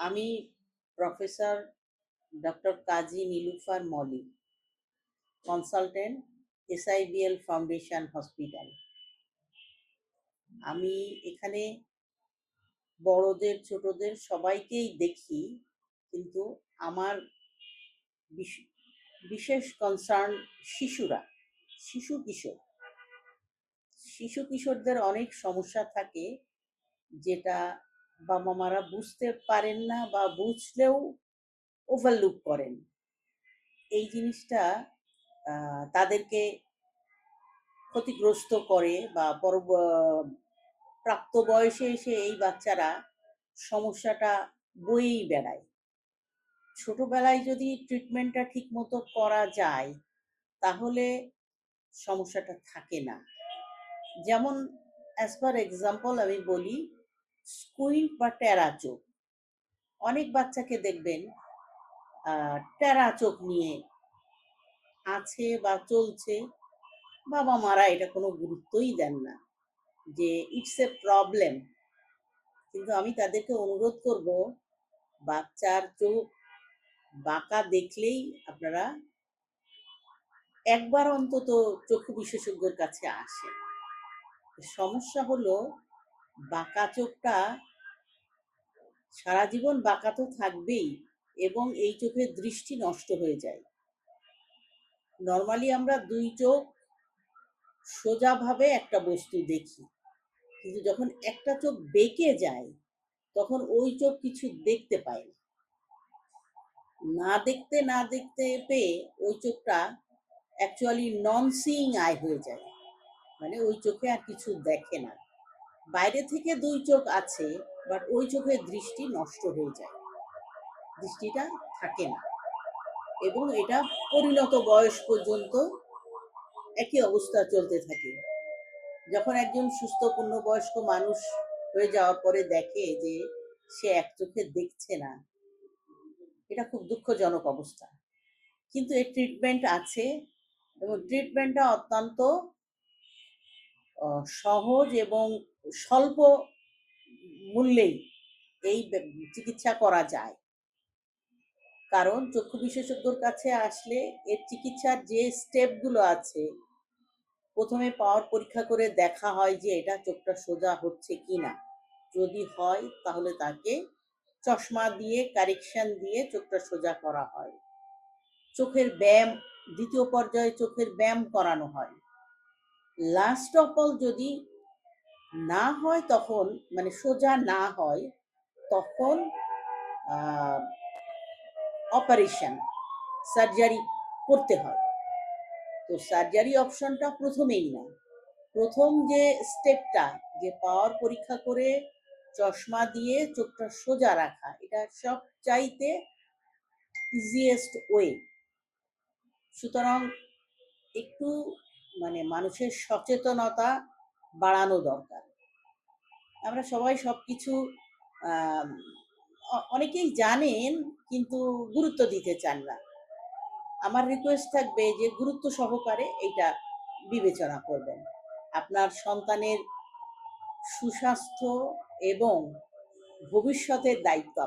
আমি professor doctor Kazi Nilufar Moli, consultant, SIBL foundation hospital. আমি এখানে বড়দের, ছোটদের সবাইকেই দেখি, কিন্তু আমার বিশ- বিশেষ কনসার্ন শিশুরা, শিশু কিশোর। শিশু কিশোরদের অনেক সমস্যা থাকে, যেটা বাবা মারা বুঝতে পারেন না বা বুঝলেও ওভারলুক করেন। এই জিনিসটা তাদেরকে ক্ষতিগ্রস্ত করে বা পরব প্রাপ্ত বয়সে এসে এই বাচ্চারা সমস্যাটা বয়েই বেড়ায়। ছোটবেলায় যদি ট্রিটমেন্টটা ঠিক মতো করা যায়, তাহলে সমস্যাটা থাকে না। যেমন অ্যাজ পার এক্সাম্পল আমি বলি স্কুইন্ট বা টেরা চোখ। অনেক বাচ্চাকে দেখবেন টেরা চোখ নিয়ে আছে বা চলছে। বাবা মারা এটা কোনো গুরুত্বই দেন না যে ইটস এ প্রবলেম কিন্তু আমি তাদেরকে অনুরোধ করব, বাচ্চার চোখ বাঁকা দেখলেই আপনারা একবার অন্তত চক্ষু বিশেষজ্ঞের কাছে আসেন। সমস্যা হলো বাঁকা চোখটা সারা জীবন বাঁকা তো থাকবেই এবং এই চোখের দৃষ্টি নষ্ট হয়ে যায়। নর্মালি আমরা দুই চোখ সোজাভাবে একটা বস্তু দেখি, কিন্তু যখন একটা চোখ বেঁকে যায়, তখন ওই চোখ কিছু দেখতে পায় না। দেখতে না দেখতে পেয়ে ওই চোখটা অ্যাকচুয়ালি নন সিইং আই হয়ে যায়। মানে ওই চোখে আর কিছু দেখে না। বাইরে থেকে দুই চোখ আছে বাট ওই চোখের দৃষ্টি নষ্ট হয়ে যায়। দৃষ্টিটা থাকে না। এবং এটা পরিণত বয়স পর্যন্ত একই অবস্থা চলতে থাকে। যখন একজন সুস্থ, পূর্ণবয়স্ক মানুষ হয়ে যাওয়ার পরে দেখে যে সে এক চোখে দেখছে না, এটা খুব দুঃখজনক অবস্থা। কিন্তু এর ট্রিটমেন্ট আছে এবং ট্রিটমেন্টটা অত্যন্ত সহজ এবং স্বল্প মূল্যেই এই চিকিৎসা করা যায়। কারণ চক্ষু বিশেষজ্ঞর কাছে আসলে এর চিকিৎসার যে স্টেপগুলো আছে, প্রথমে পাওয়ার পরীক্ষা করে দেখা হয় যে এটা চোখটা সোজা হচ্ছে কি না যদি হয়, তাহলে তাকে চশমা দিয়ে কারেকশন দিয়ে চোখটা সোজা করা হয়। চোখের ব্যায়াম, দ্বিতীয় পর্যায়ে চোখের ব্যায়াম করানো হয়। লাস্ট অফ অল যদি না হয় তখন মানে সোজা না হয় তখন অপারেশন সার্জারি করতে হয়। তো সার্জারি অপশনটা প্রথমেই না প্রথম যে স্টেপটা যে পাওয়ার পরীক্ষা করে চশমা দিয়ে চোখটা সোজা রাখা, এটা সব চাইতে ইজিয়েস্ট ওয়ে সুতরাং একটু মানে মানুষের সচেতনতা বাড়ানো দরকার আমরা সবাই সব কিছু অনেকেই জানেন কিন্তু গুরুত্ব দিতে চান না আমার রিকোয়েস্ট থাকবে যে গুরুত্ব সহকারে এটা বিবেচনা করবেন আপনার সন্তানের সুস্বাস্থ্য এবং ভবিষ্যতের দায়িত্ব।